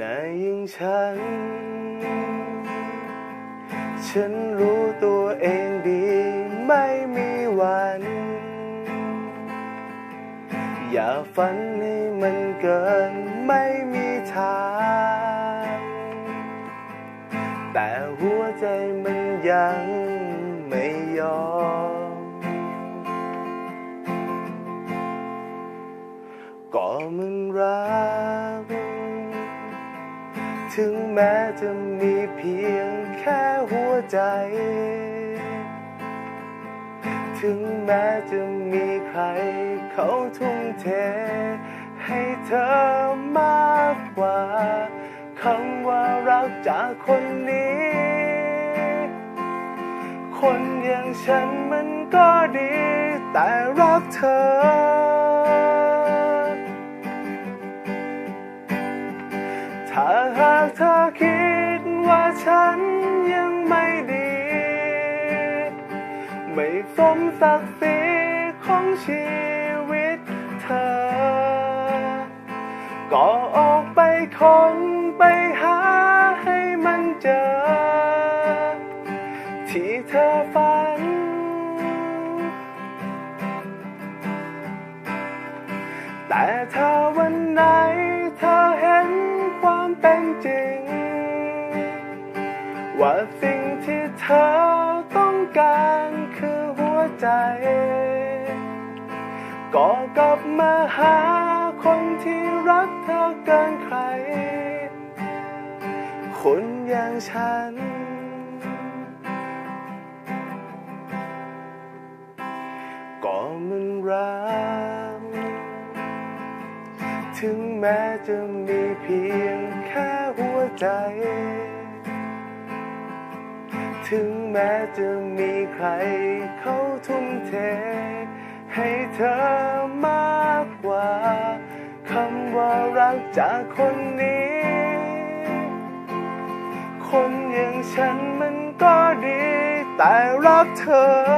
นายยังฉัน ฉันรู้ตัวเองดีไม่มีวัน อย่าฝันให้มันเกินไม่มีทาง แต่หัวใจมันยังไม่ยอม ถึงแม้จะมีเพียงแค่หัวใจ ถึงแม้จะมีใครเขาทุ่มเท ให้เธอมากกว่าคำว่ารักจากคนนี้ คนอย่างฉันมันก็ดี แต่รักเธอ ถ้าหากเธอคิดว่าฉันยังไม่ดี ไม่สมศักดิ์ศรีของชีวิตเธอ ก็ออกไปคนไปหาให้มันเจอ ที่เธอฝัน แต่ถ้าวันไหน เป็นจริง ว่าสิ่งที่เธอต้องการคือหัวใจ ก็กลับมาหาคนที่รักเธอเกินใคร คนอย่างฉัน ถึงแม้จะมีเพียงแค่หัวใจ ถึงแม้จะมีใครเขาทุ่มเท ให้เธอมากกว่าคำว่ารักจากคนนี้ คนอย่างฉันมันก็ดี แต่รักเธอ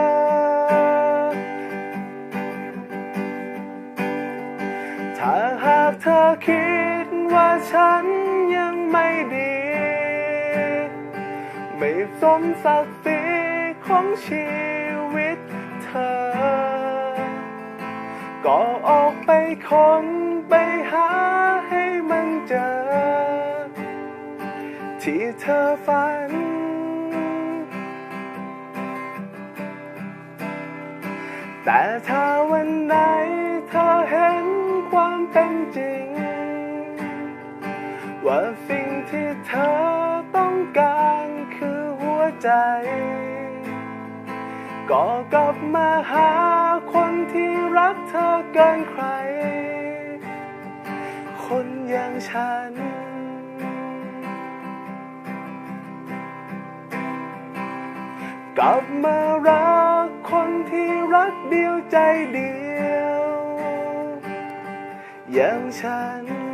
ธอคิดว่าฉันยังไม่ดี ไม่สมศักดิ์ศรีของชีวิตเธอ ก็ออกไปคนไปหาให้มันเจอ ที่เธอฝัน แต่ถ้าวันไหนเธอ เป็นจริง ว่าสิ่งที่เธอต้องการคือหัวใจ ก็กลับมาหาคนที่รักเธอเกินใคร คนอย่างฉันกลับมารักคนที่รักเดียวใจเดียว อย่างฉัน